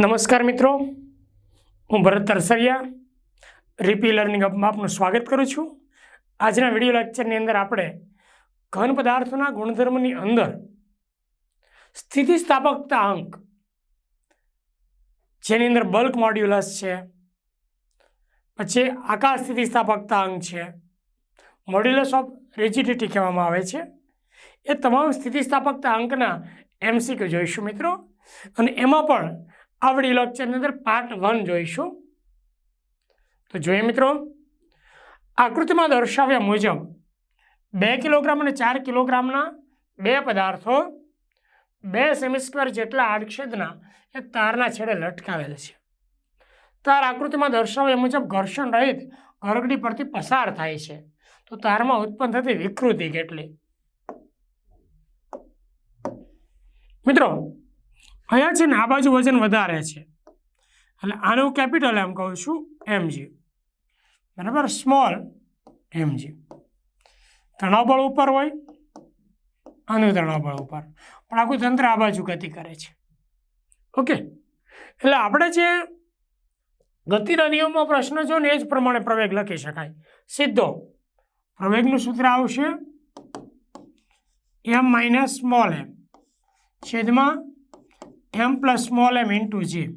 નમસ્કાર મિત્રો. હું ભરત તરસરિયા, રીપી લર્નિંગ અપમાં આપનું સ્વાગત કરું છું. આજના વીડિયો લેક્ચરની અંદર આપણે ઘન પદાર્થોના ગુણધર્મની અંદર સ્થિતિસ્થાપકતા અંક, જેની અંદર બલ્ક મોડ્યુલસ છે, પછી આકાશ સ્થિતિસ્થાપકતા અંક છે મોડ્યુલસ ઓફ રિજિડિટી કહેવામાં આવે છે. એ તમામ સ્થિતિસ્થાપકતા અંકના એમસીક્યુ જોઈશું મિત્રો. અને એમાં પણ આવડી લેક્ચરની અંદર પાર્ટ વન જોઈશું. તો જોઈએ મિત્રો આકૃતિમાં દર્શાવ્યા મુજબ બે કિલોગ્રામ અને ચાર કિલોગ્રામના બે પદાર્થો બે સેમી જેટલા આડછેદના એ તારના છેડે લટકાવેલ છે. તાર આકૃતિમાં દર્શાવ્યા મુજબ ઘર્ષણ રહિત ઘરગડી પરથી પસાર થાય છે. તો તારમાં ઉત્પન્ન થતી વિકૃતિ કેટલી? મિત્રો, અહીંયા છે ને આ બાજુ વજન વધારે છે. એટલે આનું કેપિટલ એમ કહું છું એમજી બરાબર? સ્મોલ એમજી તણાવ બળ ઉપર હોય, આનું તણાવ બળ ઉપર. પણ આખું તંત્ર આ બાજુ ગતિ કરે છે. ઓકે એટલે આપણે જે ગતિના નિયમમાં પ્રશ્ન જો ને એ જ પ્રમાણે પ્રવેગ લખી શકાય. સીધો. પ્રવેગનું સૂત્ર આવશે એમ માઇનસ સ્મોલ એમ છેદમાં M plus small M into G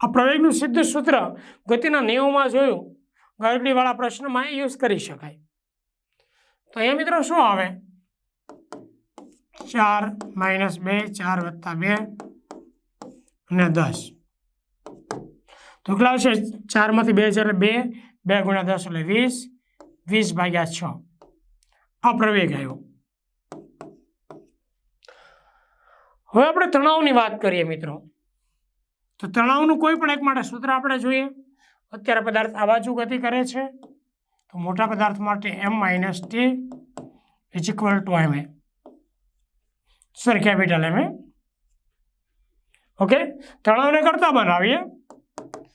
આ પ્રવેગનું સિદ્ધ સૂત્ર ગતિના નિયમોમાં જોયું. ગરબડીવાળા પ્રશ્નમાં યુઝ કરી શકાય. તો એ મિત્રો શું આવે? ચાર માઇનસ બે, ચાર વત્તા બે અને દસ. તો કેટલા આવશે? ચારમાંથી બે હજાર બે બે ગુણ્યા દસ એટલે વીસ. વીસ ભાગ્યા છ. આ પ્રવેગ આવ્યો. હવે આપણે તણાવની વાત કરીએ મિત્રો. તો તણાવનું કોઈ પણ એક માટે સૂત્ર આપણે જોઈએ. અત્યારે પદાર્થ આ ગતિ કરે છે. તો મોટા પદાર્થ માટે M minus T is equal to M A. Sir capital M A. Okay? તણાવને કરતા બનાવીએ.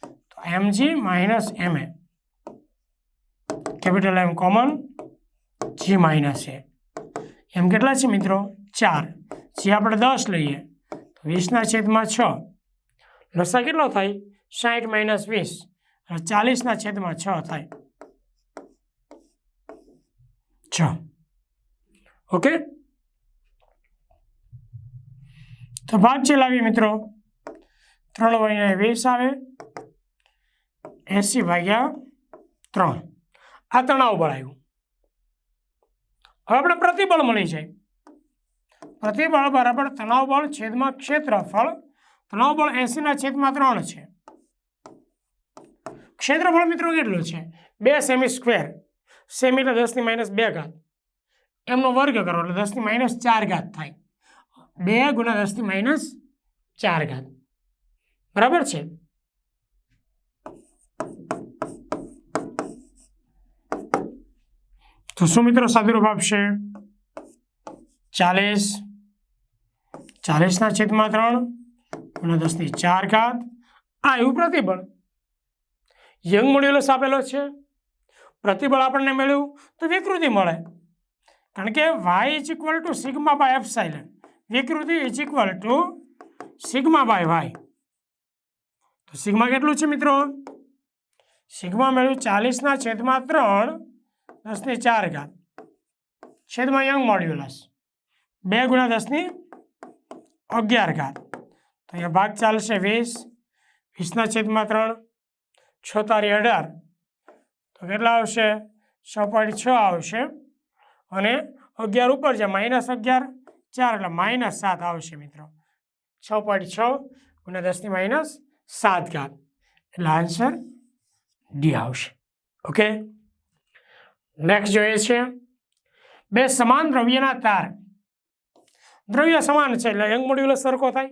તો MG minus M A. Capital M common G minus A M કેટલા છે મિત્રો? ચાર. જે આપણે દસ લઈએ. તો વીસના છેદમાં છ. લસા કેટલો થાય? સાઠ માઇનસ વીસ. અને ચાલીસના છેદમાં છ થાય. છ. ઓકે? તો ભાગ ચલાવીએ મિત્રો. ત્રણ વાગ્યા વીસ આવે. એંસી ભાગ્યા ત્રણ. આ તણાવ બળ આવ્યું. હવે આપણે પ્રતિબળ મળી જાય. પ્રતિબળ બરાબર તણાવ બળ છેદમાં ક્ષેત્રફળ. તણાવ બળ એસીના છેદમાં ત્રણ છે. ક્ષેત્રફળ મિત્રો કેટલું છે? બે સેમી સ્ક્વેર સેમી એટલે દસની માઇનસ બે ઘાત. એમનો વર્ગ કરો એટલે દસની માઇનસ ચાર ઘાત થાય. બે ગુણ્યા દસની માઇનસ ચાર ઘાત. બરાબર છે? તો શું મિત્રો સાદુરૂપ આપશે ચાલીસ. ચાલીસના છેદમાં ત્રણ ગુણ્યા દસની ચાર ઘાત. આ એવું પ્રતિબળ. યંગ મોડ્યુલસ આપેલો છે. પ્રતિબળ આપણને મળ્યું તો વિકૃતિ મળે. કારણ કે Y is equal to sigma by epsilon વિકૃતિ is equal to sigma by Y તો સિગ્મા કેટલું છે મિત્રો? સિગ્મા મેળવ્યું ચાલીસના છેદમાં ત્રણ દસની ચાર ઘાત. છેદમાં યંગ મોડ્યુલસ. બે ગુણ્યા દસની અગિયાર ઘાત. તો અહીંયા ભાગ ચાલશે વીસ. વીસના છેદમાં ત્રણ. છોતારી તારી અઢાર. તો કેટલા આવશે? છ પોઈન્ટ છ આવશે. અને અગિયાર ઉપર છે માઇનસ અગિયાર. ચાર એટલે માઇનસ સાત આવશે મિત્રો. છ પોઈન્ટ છ ગુણ્યા દસની માઇનસ સાત ઘાત. એટલે આન્સર ડી આવશે. ઓકે? નેક્સ્ટ જોઈએ છે બે સમાન દ્રવ્યના તાર. દ્રવ્ય સમાન છે એટલે યંગ મોડ્યુલસ સરખો થાય.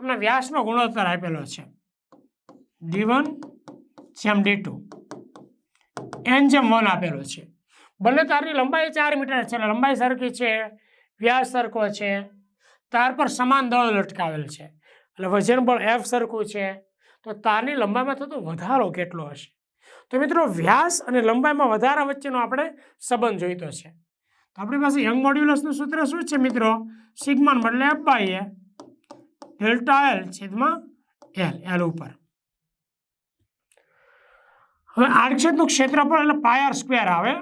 એમના વ્યાસનો ગુણોત્તર આપેલો છે. ડી વન જેમ ડી ટુ એન જેમ વન આપેલો છે. બંને તારની લંબાઈ ચાર મીટર છે એટલે લંબાઈ સરખી છે, વ્યાસ સરખો છે. તાર પર સમાન દળ લટકાવેલ છે. એટલે વજન બળ એફ સરખું છે. તો તારની લંબાઈમાં થતો વધારો કેટલો હશે? તો મિત્રો વ્યાસ અને લંબાઈમાં વધારા વચ્ચેનો આપણે સંબંધ જોઈતો છે. તો આપણી પાસે યંગ મોડ્યુલસનું સૂત્ર શું છે મિત્રો? સિગ્માન બદલે એફ ડેલ્ટા એલ છેદમાં એલ એલ ઉપર. હવે આડછેદનું ક્ષેત્રફળ એટલે પાયર સ્ક્વેર આવે.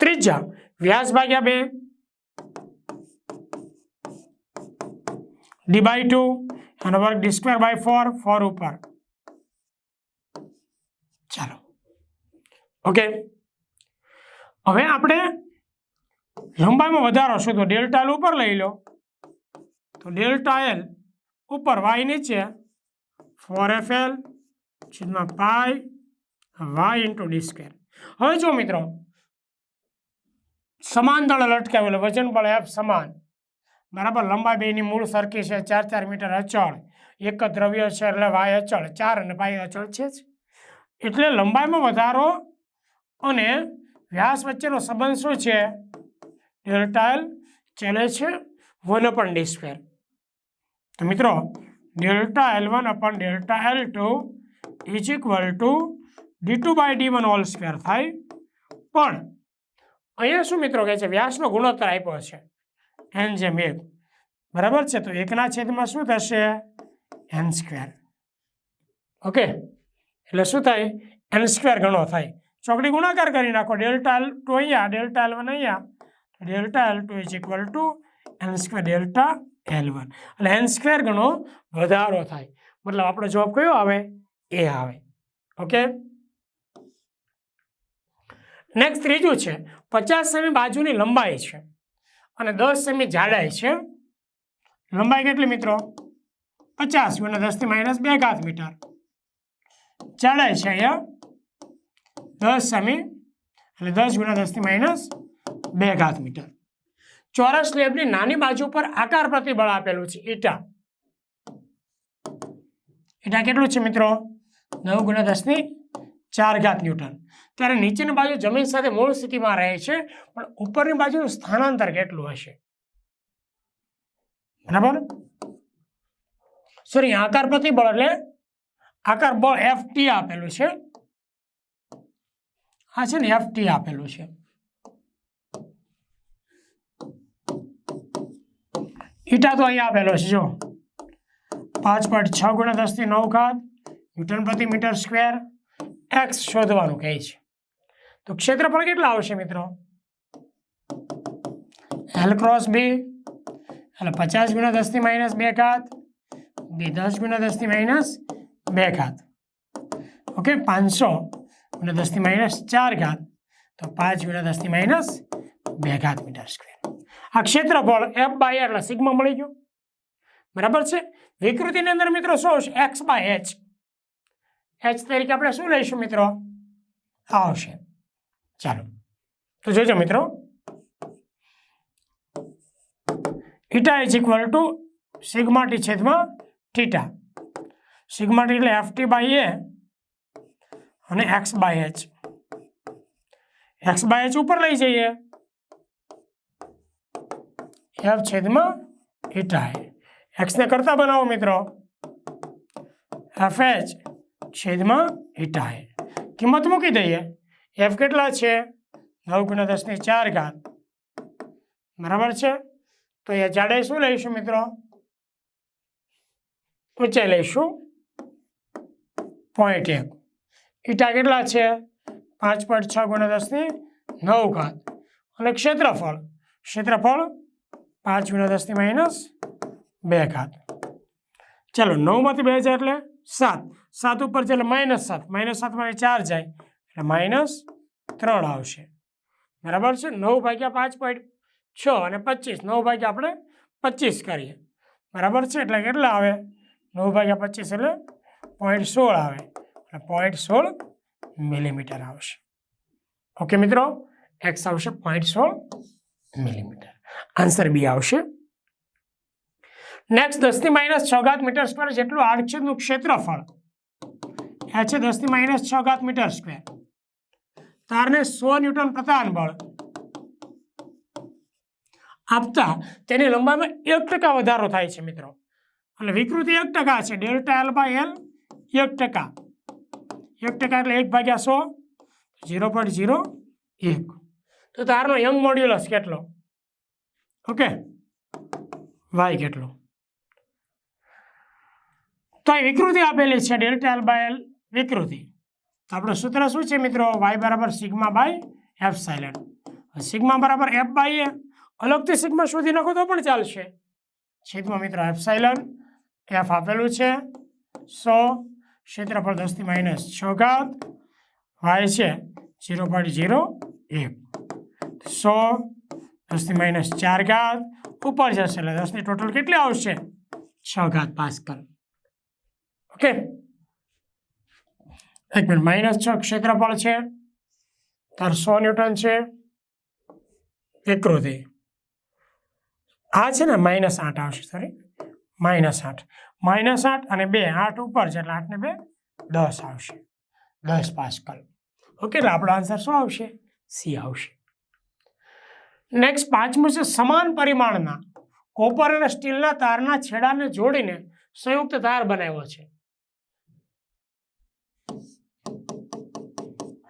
ત્રીજા, વ્યાસ ભાગ્યા બે. ડી બાય ટુ એનો વર્ગ D square by four four ઉપર ચાલો ઓકે હવે આપણે લંબાઈમાં વધારો શોધો ડેલ્ટા એલ ઉપર લઈ લો. તો ડેલ્ટા એલ ઉપર વાય નીચે ફોર એફ એલ છેદમાં pi Y into D square હવે જો મિત્રો, સમાન દળ લટકાવેલો, વજન બળ એફ સમાન. બરાબર, લંબાઈ બેની મૂળ સરખી છે ચાર ચાર મીટર અચળ. એક જ દ્રવ્ય છે એટલે વાય અચળ, ચાર અને પાય અચળ છે જ. એટલે લંબાઈમાં વધારો અને વ્યાસ વચ્ચેનો સંબંધ શું છે? ડેલ્ટા એલ ચલે છે, વન અપન ડી તો મિત્રો delta L one upon delta L two is equal to D two by D one all square થાય. પણ અહીંયા શું મિત્રો કહે છે? વ્યાસનો ગુણોત્તર આપ્યો છે. એન એક બરાબર છે? તો એકના છેદમાં શું થશે? એન સ્ક્વેર ઓકે એટલે શું થાય? એન સ્ક્વેર ગણો થાય. ચોકડી ગુણાકાર કરી નાખો, ડેલ્ટા એલ ટુ અહીંયા, ડેલ્ટા એલ વન અહીંયા delta L two is equal to N square delta L one. એટલે એન સ્ક્વેર ગણો વધારો થાય. મતલબ આપણો જવાબ કયો આવે? એ આવે. ઓકે નેક્સ્ટ ત્રીજું છે. પચાસ સેમી બાજુની લંબાઈ છે. અને દસ સેમી જાડાઈ છે. લંબાઈ કેટલી મિત્રો? પચાસ ગુણ્યા દસથી માઇનસ બે ઘાત મીટર. જાડાઈ છે અહીંયા દસ સેમી એટલે દસ ગુણ્યા દસથી માઇનસ બે ઘાત મીટર. ચોરસ સ્લેબની નાની બાજુ પર આકાર પ્રતિબળ આપેલું છે. ઈટા. ઈટા કેટલું છે મિત્રો? નવ ગુણ્યા દસની ચાર ઘાત ન્યૂટન. ત્યારે નીચેની બાજુ જમીન સાથે મૂળ સ્થિતિમાં રહે છે, પણ ઉપરની બાજુનું સ્થાનાંતર કેટલું હશે? બરાબર? સોરી આકાર પ્રતિબળ એટલે આકાર બળ એફ ટી આપેલું છે. આ છે ને એફ ટી આપેલું છે. ઈટા તો અહીંયા આપેલો છે, જો. પાંચ પોઈન્ટ છ ગુણ્યા દસથી નવ ઘાત ન્યૂટન પ્રતિ મીટર સ્ક્વેર એક્સ શોધવાનું કહે છે. તો ક્ષેત્રફળ કેટલા આવશે મિત્રો? એલ ક્રોસ બી એટલે પચાસ ગુણ્યા દસથી માઇનસ બે ઘાત. બી દસ ગુણ્યા દસથી માઇનસ બે ઘાત. ઓકે પાંચસો ગુણ્યા દસથી માઇનસ ચાર ઘાત. તો પાંચ ગુણ્યા દસથી માઇનસ બે ઘાત મીટર સ્ક્વેર આ ક્ષેત્રફળ એફ બાય એટલે સિગ્મા મળી ગયું. બરાબર છે? વિકૃતિની અંદર મિત્રો શું આવશે એક્સ બાય એચ એચ તરીકે આપણે શું લઈશું મિત્રો? આવશે. ચાલો. તો જોજો મિત્રો. Eta is equal to sigma T છેદમાં ટીટા સિગ્મા ટી એટલે એફ ટી બાય એ અને X by H X by H ઉપર લઈ જઈએ. એફ છેદમાં ઇટા એક્સને કરતા બનાવો મિત્રો. એફ એચ છેદમાં ઈટા એ કિંમત મૂકી દઈએ એફ કેટલા છે નવ ગુણ્યા દસની ચાર ઘાત બરાબર છે તો એ જાડાઈ શું લઈશું મિત્રો ઊંચાઈ લઈશું પોઈન્ટ એક ઈટા કેટલા છે પાંચ પોઈન્ટ છ ગુણ્યા દસની નવ ઘાત અને ક્ષેત્રફળ ક્ષેત્રફળ પાંચ ગુણ્યા દસની માઇનસ બે ઘાત ચાલો નવમાંથી બે જાય એટલે સાત. સાત ઉપર છે એટલે માઇનસ સાત. માઇનસ સાતમાંથી ચાર જાય એટલે માઇનસ ત્રણ આવશે. બરાબર છે? નવ ભાગ્યા પાંચ પોઈન્ટ છ અને પચીસ. નવ ભાગ્યા આપણે પચીસ કરીએ. બરાબર છે? એટલે કેટલા આવે? નવ ભાગ્યા પચીસ એટલે પોઈન્ટ સોળ આવે. એટલે પોઈન્ટ સોળ મિલીમીટર આવશે. ઓકે મિત્રો? એક્સ આવશે પોઈન્ટ સોળ મિલીમીટર આન્સર બી આવશે નેક્સ્ટ દસની માઇનસ છ ઘાત મીટર સ્ક્વેર જેટલું આડછેદનું ક્ષેત્રફળ. એ છે દસની માઇનસ છ ઘાત મીટર સ્ક્વેર તારને સો ન્યૂટન પ્રતાન બળ આપતા તેની લંબાઈમાં એક ટકા વધારો થાય છે, મિત્રો. અને વિકૃતિ એક ટકા છે, ડેલ્ટા એલ બાય એલ એક ટકા. એક ટકા એટલે એક ભાગ્યા સો, ઝીરો પોઈન્ટ ઝીરો એક. તો તારનો યંગ મોડ્યુલસ કેટલો? ઓકે વાય કેટલો? તો વિકૃતિ આપેલી છે, ડેલ્ટા એલ બાય એલ વિકૃતિ. તો આપણું સૂત્ર શું છે મિત્રો? વાય બરાબર sigma by epsilon sigma બરાબર એફ બાય એ અલગથી સિગ્મા શોધી નાખો તો પણ ચાલશે. છેદમાં મિત્રો એફ સાયલન એફ આપેલું છે. સો, ક્ષેત્રફળ દસથી માઇનસ છ ઘાત વાય છે ઝીરો પોઈન્ટ ઝીરો એક. સો દસથી માઇનસ ચાર ઘાત, ઉપર જશે એટલે દસની ટોટલ કેટલી આવશે? છ ઘાત પાસ્કલ. ઓકે. એક મિનિટ માઇનસ છ ક્ષેત્રફળ છે, તાર સો ન્યૂટન છે, વિકૃતિ. આ છે ને માઇનસ આઠ આવશે સોરી માઇનસ આઠ. માઇનસ આઠ અને બે, આઠ ઉપર છે, એટલે આઠને બે, દસ આવશે. દસ પાસ્કલ. ઓકે, એટલે આપણો આન્સર શું આવશે? સી આવશે. નેક્સ્ટ પાંચમું છે, સમાન પરિમાણના. કોપર અને સ્ટીલના તારના છેડાને જોડીને સંયુક્ત તાર બનાવ્યો છે.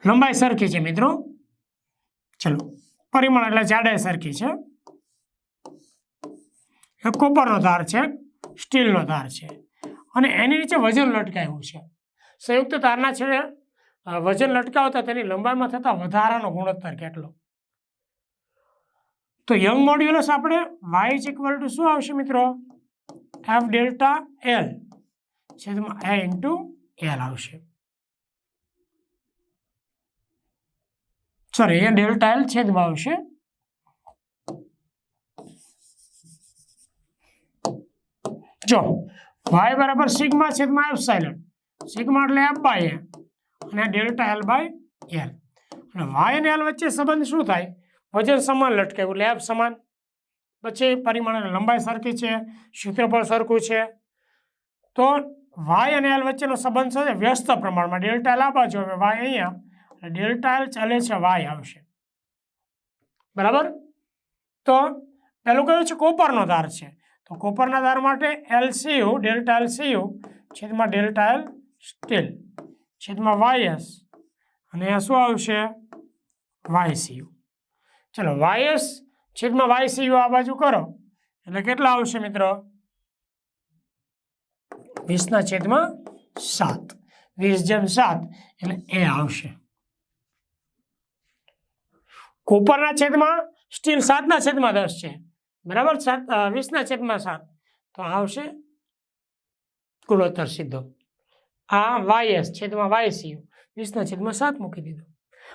લંબાઈ સરખી છે મિત્રો. ચલો, પરિમાણ એટલે જાડાઈ સરખી છે. એ કોપરનો તાર છે સ્ટીલનો ધાર છે. અને એની નીચે વજન લટકાયું છે. સંયુક્ત તારના છેડે વજન લટકાવતા તેની લંબાઈમાં થતા વધારાનો ગુણોત્તર કેટલો? તો યંગ મોડ્યુલસ આપણે વાય ઇઝ ઇક્વલ ટુ શું આવશે મિત્રો? એફ ડેલ્ટા એલ છેદમાં એ ઇન્ટુ એલ આવશે. સોરી એ ડેલ્ટા એલ છેદમાં આવશે. જો વાય બરાબર સિગ્મા છેદમાં એફ સાયલન સિગ્મા એટલે એફ બાય એ અને ડેલ્ટા એલ બાય એલ. અને વાય અને એલ વચ્ચે સંબંધ શું થાય? વજન સમાન લટકાયું એટલે એફ સમાન. પછી પરિમાણ લંબાઈ સરખી છે, ક્ષેત્રફળ સરખું છે. તો વાય અને એલ વચ્ચેનો સંબંધ છે? વ્યસ્ત પ્રમાણમાં. ડેલ્ટા એલ જો હવે વાય અહીંયા ડેલ્ટા એલ ચાલે છે, વાય આવશે. બરાબર? તો પેલું કયું છે? કોપરનો ધાર છે. તો કોપરના ધાર માટે એલસીયુ ડેલ્ટા એલસીયુ છેદમાં ડેલ્ટા એલ સ્ટીલ, છેદમાં વાયએસ અને આ શું આવશે? વાયસીયુ ચલો વાયએસ છેદમાં વાયસીયુ આ બાજુ કરો. એટલે કેટલા આવશે મિત્રો? વીસના છેદમાં સાત. વીસ જેમ સાત, એટલે એ આવશે. કોપરના છેદમાં, સ્ટીલ સાતના છેદમાં દસ છે. બરાબર? સાત વીસના છેદમાં સાત. તો આવશે ગુણોત્તર સીધો. આ વાયસ છેદમાં વાય વાયસીયુ વીસના છેદમાં સાત મૂકી દીધો.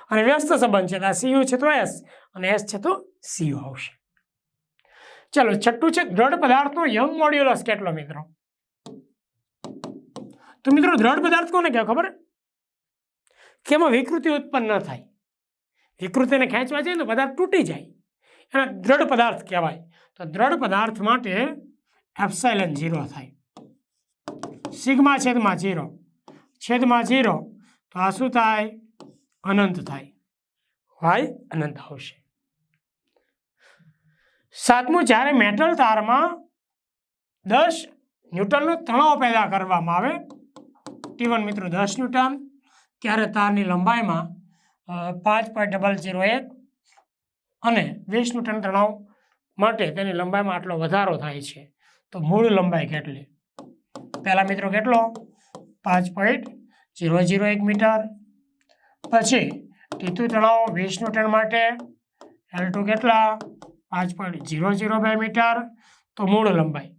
અને વ્યસ્ત સંબંધ છે આ સીયુ છે તો એસ અને એસ છે તો સીયુ આવશે. ચલો, છઠ્ઠું છે, દ્રઢ પદાર્થનો યંગ મોડ્યુલસ કેટલો, મિત્રો? તો મિત્રો, દ્રઢ પદાર્થ કોને કહેવાય ખબર? કે એમાં વિકૃતિ ઉત્પન્ન ન થાય. વિકૃતિને ખેંચવા જાય તો પદાર્થ તૂટી જાય. એને દ્રઢ પદાર્થ કહેવાય. તો દ્રઢ પદાર્થ માટે એપ્સાઇલન ઝીરો થાય. સિગ્મા છેદમાં ઝીરો છેદમાં ઝીરો તો આ શું થાય? અનંત થાય. વાય અનંત આવશે. સાતમું, જ્યારે મેટલ તારમાં દસ ન્યૂટનનો તણાવ પેદા કરવામાં આવે, ટી મિત્રો દસ ન્યૂટન, ત્યારે તારની લંબાઈમાં પાંચ પોઈન્ટ ડબલ ઝીરો એક અને વીસ ન્યૂટન તણાવ માટે તેની લંબાઈમાં આટલો વધારો થાય છે. તો મૂળ લંબાઈ કેટલી? પહેલા મિત્રો કેટલો? પાંચ પોઈન્ટ ઝીરો ઝીરો એક મીટર. પછી ટીતુ તણાવ વીસ ન્યૂટન માટે એલ ટુ કેટલા? પાંચ પોઈન્ટ ઝીરો ઝીરો બે મીટર. તો મૂળ લંબાઈ.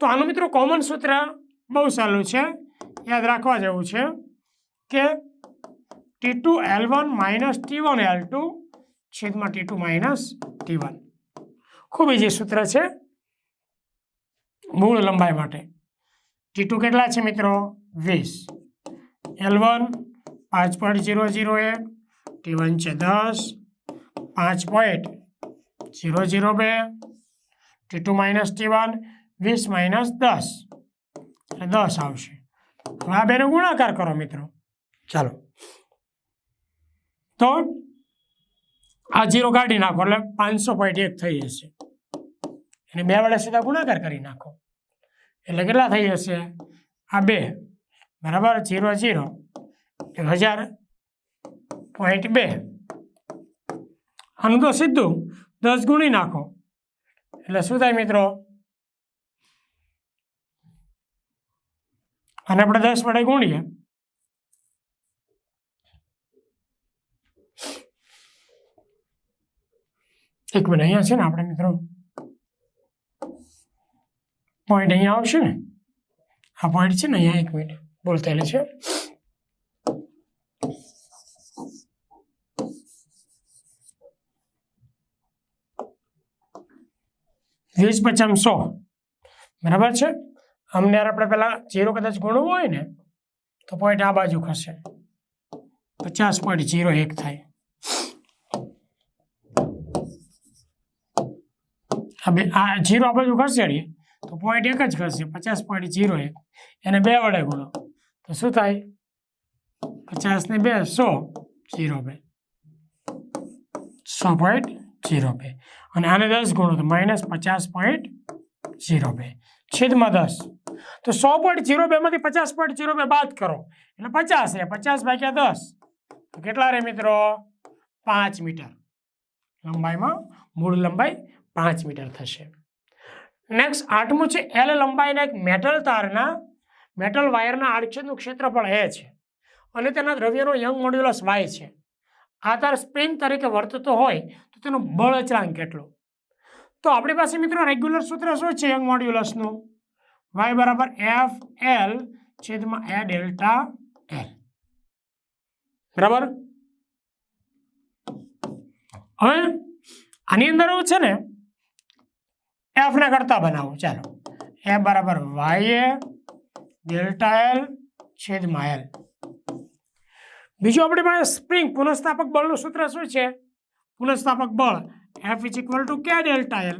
તો આનું મિત્રો કોમન સૂત્ર બહુ સહેલું છે. યાદ રાખવા જેવું છે કે T two L one minus T one L two છેદમાં T two minus T one ખૂબ ઇઝી સૂત્ર છે. મૂળ લંબાઈ માટે. ટી કેટલા છે મિત્રો? વીસ. એલ વન પાંચ પોઈન્ટ ઝીરો ઝીરો એક ટી વન છે દસ. પાંચ પોઈન્ટ ઝીરો ઝીરો બે T two minus T one વીસ માઇનસ દસ. એટલે દસ આવશે. હવે આ બેનો ગુણાકાર કરો મિત્રો. ચાલો. તો આ જીરો કાઢી નાખો, એટલે પાંચસો પોઈન્ટ એક થઈ જશે. અને બે વડે સીધા ગુણાકાર કરી નાખો. એટલે કેટલા થઈ જશે? આ બે, બરાબર? Zero zero. હજાર પોઈન્ટ બે. આનું તો સીધું દસ ગુણી નાખો. એટલે શું થાય મિત્રો? અને આપણે દસ વડે ગુણીએ. એક મિનિટ અહીંયા છે ને આપણે મિત્રો. પોઈન્ટ અહીંયા આવશે ને? આ પોઈન્ટ છે ને અહીંયા એક મિનિટ બોલતેલી છે. વીસ પચામ સો. બરાબર છે? અમને આપણે પહેલાં જીરો કદાચ ગુણવું હોય ને, તો પોઈન્ટ આ બાજુ ખસે. પચાસ પોઈન્ટ જીરો એક થાય. હવે આ જીરો આ બાજુ ખસેડીએ તો પોઈન્ટ એક જ ખસશે પચાસ પોઈન્ટ જીરો એક. એને બે વડે ગુણો. તો શું થાય? પચાસ ને બે, સો, જીરો બે. સો પોઈન્ટ જીરો બે. અને આને દસ ગુણો, તો માઇનસ પચાસ પોઈન્ટ જીરો બે. છેદમાં દસ. તો સો પોઈન્ટ જીરો બેમાંથી પચાસ પોઈન્ટ જીરો બે બાદ કરો. એટલે પચાસ રહે. પચાસ ભાગ્યા દસ. તો કેટલા રહે મિત્રો? પાંચ મીટર. લંબાઈમાં મૂળ લંબાઈ પાંચ મીટર થશે. નેક્સ્ટ આઠમું છે એલ લંબાઈના એક મેટલ તારના મેટલ વાયરના આડછેદનું ક્ષેત્રફળ એ છે. અને તેના દ્રવ્યનો યંગ મોડ્યુલસ વાય છે. આ તાર સ્પ્રિંગ તરીકે વર્તતો હોય તો તેનો બળ અચળાંક કેટલો? તો આપણી પાસે મિત્રો રેગ્યુલર સૂત્ર શું છે યંગ મોડ્યુલસનું વાય બરાબર એફ એલ છેદમાં એ ડેલ્ટા એલ બરાબર? હવે આની અંદર એવું છે ને એફને કરતા બનાવો. ચાલો. એ બરાબર વાય એ ડેલ્ટા એલ છેદમાં એલ બીજું આપણી પાસે સ્પ્રિંગ પુનઃસ્થાપક બળનું સૂત્ર શું છે? પુનઃસ્થાપક બળ F is equal to K delta L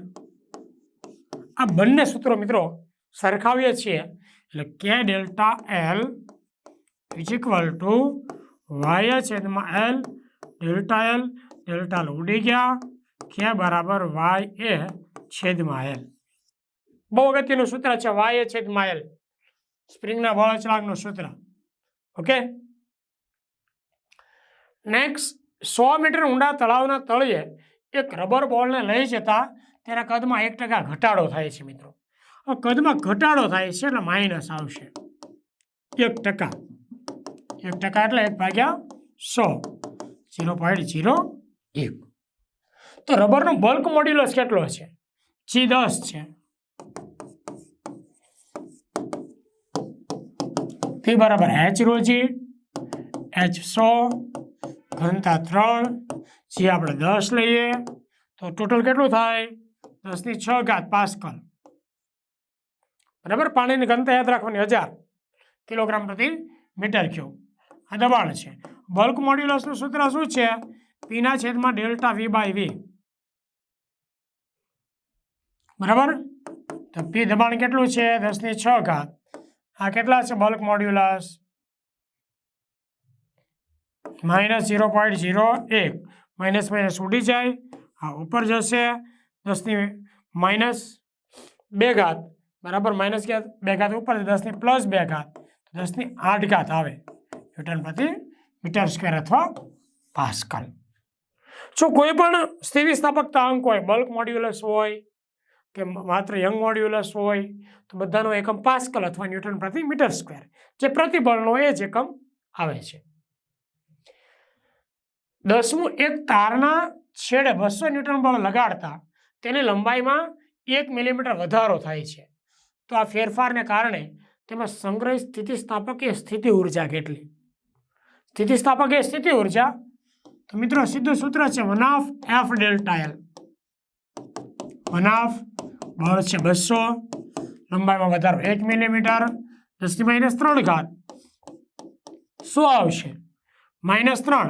આ બંને સૂત્રો મિત્રો સરખાવીએ છીએ. એટલે કે delta L is equal to Y છેદમાં L delta L delta L ઉડી ગયા. કે બરાબર વાય એ છેદમાં એલ બહુ અગત્યનું સૂત્ર છે વાય છેદમાં એલ સ્પ્રિંગના બળ અચળાંકનું સૂત્ર. ઓકે? નેક્સ્ટ સો મીટર ઊંડા તળાવના તળિયે એક રબર બોલને લઈ જતા તેના કદમાં એક ટકા ઘટાડો થાય છે મિત્રો. કદમાં ઘટાડો થાય છે એટલે માઇનસ આવશે. એક ટકા. એક ટકા એટલે એક ભાગ્યા સો. ઝીરો પોઈન્ટ ઝીરો એક. તો રબરનો બલ્ક મોડ્યુલસ કેટલો છે જી દસ છે. પી બરાબર એચ રોજી એચ સો, ઘનતા ત્રણ જે આપણે દસ લઈએ, તો ટોટલ કેટલું થાય? દસની છ ઘાત પાસ્કલ. બરાબર? પાણીની ઘનતા યાદ રાખવાની હજાર કિલોગ્રામ પ્રતિ મીટર ક્યુબ. આ દબાણ છે. બલ્ક મોડ્યુલસનું સૂત્ર શું છે? પીના છેદમાં ડેલ્ટા વી બાય વી બરાબર? તો પી દબાણ કેટલું છે? દસની છ ઘાત. આ કેટલા છે? Bulk modulus? Minus zero point zero એક. માઇનસ માઇનસ ઉડી જાય. આ ઉપર જશે. દસની માઇનસ બે ઘાત. બરાબર? માઇનસ ઘાત બે ઘાત ઉપર દસની પ્લસ બે ઘાત. દસની આઠ ઘાત આવે. ન્યૂટન પ્રતિ મીટર સ્ક્વેર અથવા પાસ્કલ. જો કોઈ પણ સ્થિતિસ્થાપકતા અંક હોય, બલ્ક મોડ્યુલસ હોય કે માત્ર યંગ મોડ્યુલસ હોય, તો બધાનો એકમ પાસ્કલ અથવા ન્યૂટન પ્રતિ મીટર સ્ક્વેર, જે પ્રતિબળનો એ જ એકમ આવે છે. દસમું, એક તારના છેડે બસો ન્યૂટન બળ લગાડતા તેની લંબાઈમાં એક મિલીમીટર વધારો થાય છે. તો આ ફેરફારને કારણે તેમાં સંગ્રહિત સ્થિતિસ્થાપક એ સ્થિતિ ઊર્જા કેટલી? સ્થિતિસ્થાપકીય સ્થિતિ ઊર્જા, તો મિત્રો સીધું સૂત્ર છે one of F delta L. One of બળ છે બસો, લંબાઈમાં વધારો એક મિલીમીટર દસથી માઇનસ ત્રણ ઘાત. શું આવશે? માઇનસ ત્રણ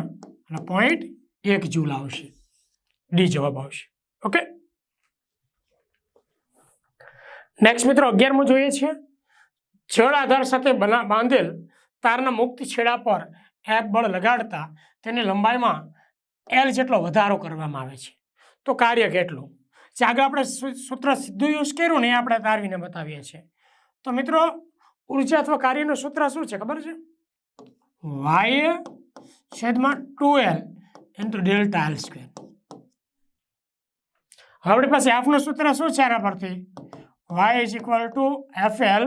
અને પોઈન્ટ એક જૂલ આવશે. ડી જવાબ આવશે. ઓકે નેક્સ્ટ મિત્રો, અગિયારમું જોઈએ છીએ જળ આધાર સાથે બના, બાંધેલ તારના મુક્ત છેડા પર એપ બળ લગાડતા તેની લંબાઈમાં એલ જેટલો વધારો કરવામાં આવે છે. તો કાર્ય કેટલું? જે આગળ આપણે સૂત્ર સીધું યુઝ કર્યું ને એ આપણે તારવીને બતાવીએ છીએ. તો મિત્રો, ઊર્જા અથવા કાર્યનું સૂત્ર શું છે ખબર છે? વાય છેદમાં two L into delta L square. હવે આપણી પાસે એફનું સૂત્ર શું છે એના પરથી? Y is equal to F L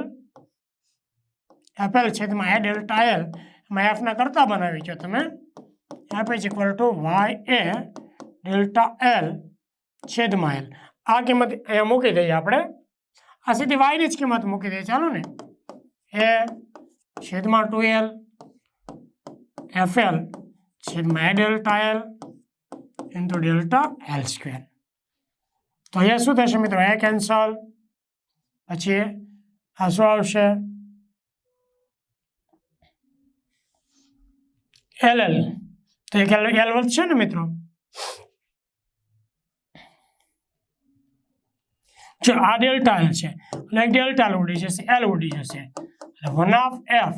F L છેદમાં એ ડેલ્ટા એલ એમાં એફના કરતા બનાવી છો તમે. F is equal to Y A delta L છેદમાં એલ આ કિંમત અહીંયા મૂકી દઈએ આપણે. આ સીધી વાયની જ કિંમત મૂકી દઈએ. ચાલો ને. એ છેદમાં ટુ એલ એફ એલ છેદમાં A delta L into delta L square તો અહીંયા શું થશે મિત્રો? એ કેન્સલ પછી આ શું આવશે? એલ એલ તો એક એલ એલ વધશે ને મિત્રો? જો આ ડેલ્ટા એલ છે. અને એક ડેલ્ટા એલ ઉડી જશે એલ ઉડી જશે. One of F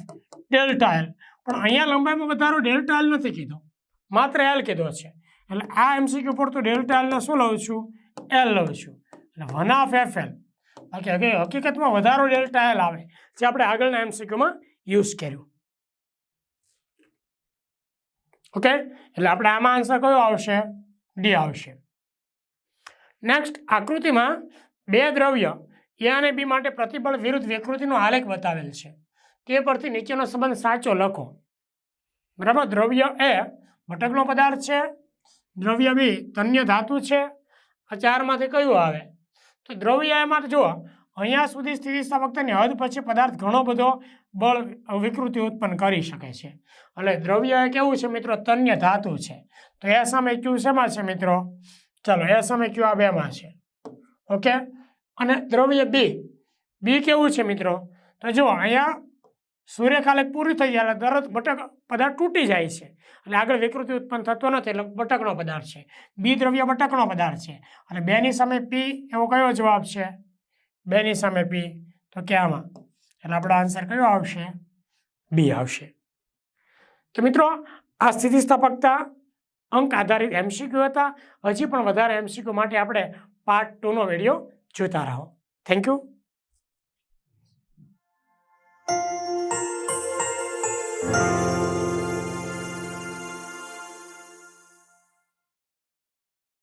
delta L પણ અહીંયા લંબાઈમાં વધારો ડેલ્ટા એલ નથી કીધો. માત્ર એલ કીધો છે. એટલે આ એમસીક્યુ પર તો ડેલ્ટા એલને શું લઉં છું? એલ લઉં છું. એટલે વન ઓફ એફ એલ હકી હકીકતમાં વધારો ડેલ્ટા એલ આવે, જે આપણે આગળના એમસીક્યુમાં યુઝ કર્યું. ઓકે એટલે આપણે આમાં આન્સર કયો આવશે? ડી આવશે. નેક્સ્ટ આકૃતિમાં બે દ્રવ્ય એ અને બી માટે પ્રતિબળ વિરુદ્ધ વિકૃતિનો આલેખ બતાવેલ છે. તે પરથી નીચેનો સંબંધ સાચો લખો. બરાબર? દ્રવ્ય એ ભટકનો પદાર્થ છે. દ્રવ્ય બી તન્ય ધાતુ છે. આ ચારમાંથી કયું આવે? તો દ્રવ્ય એમાં જુઓ, અહીંયા સુધી સ્થિતિસ્થાપકતાની હદ પછી પદાર્થ ઘણો બધો બળ વિકૃતિ ઉત્પન્ન કરી શકે છે. એટલે દ્રવ્ય એ કેવું છે મિત્રો? તન્ય ધાતુ છે. તો એ સામે ક્યુ શેમાં છે મિત્રો? ચાલો, એ સામે ક્યુ આ બેમાં છે. ઓકે? અને દ્રવ્ય બી. બી કેવું છે મિત્રો? તો જુઓ, અહીંયા સૂર્યકાલેક પૂરી થઈ જાય એટલે તરત બટક પદાર્થ તૂટી જાય છે. એટલે આગળ વિકૃતિ ઉત્પન્ન થતો નથી એટલે બટકનો પદાર્થ છે. બી દ્રવ્ય બટકનો પદાર્થ છે. અને બેની સામે પી એવો કયો જવાબ છે? બેની સામે પી. તો કે આમાં એટલે આપણો આન્સર કયો આવશે? બી આવશે. તો મિત્રો, આ સ્થિતિસ્થાપકતા અંક આધારિત એમસીક્યુ હતા. હજી પણ વધારે એમસીક્યુ માટે આપણે પાર્ટ ટુનો વીડિયો જોતા રહો. Thank you